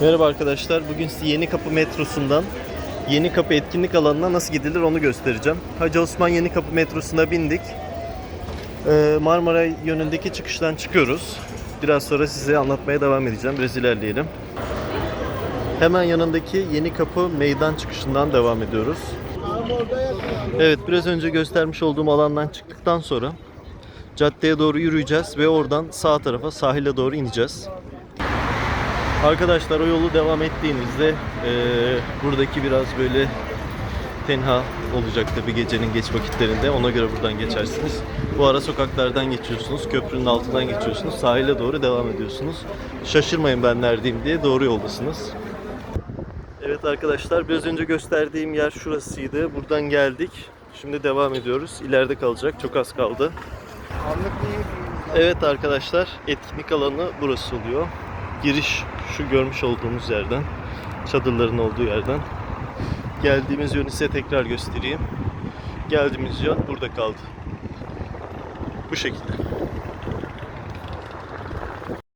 Merhaba arkadaşlar. Bugün size Yeni Kapı metrosundan Yeni Kapı etkinlik alanına nasıl gidilir onu göstereceğim. Hacı Osman Yeni Kapı metrosuna bindik. Ee, Marmara yönündeki çıkıştan çıkıyoruz. Biraz sonra size anlatmaya devam edeceğim. Biraz ilerleyelim. Hemen yanındaki Yeni Kapı meydan çıkışından devam ediyoruz. Evet, biraz önce göstermiş olduğum alandan çıktıktan sonra caddeye doğru yürüyeceğiz ve oradan sağ tarafa sahile doğru ineceğiz. Arkadaşlar o yolu devam ettiğinizde eee, buradaki biraz böyle tenha olacak tabi gecenin geç vakitlerinde. Ona göre buradan geçersiniz. Bu ara sokaklardan geçiyorsunuz. Köprünün altından geçiyorsunuz. Sahile doğru devam ediyorsunuz. Şaşırmayın ben neredeyim diye doğru yoldasınız. Evet arkadaşlar biraz önce gösterdiğim yer şurasıydı. Buradan geldik. Şimdi devam ediyoruz. İleride kalacak. Çok az kaldı. Evet arkadaşlar etkinlik alanı burası oluyor. Giriş şu görmüş olduğumuz yerden. Çadırların olduğu yerden. Geldiğimiz yönü size tekrar göstereyim. Geldiğimiz yön burada kaldı. Bu şekilde.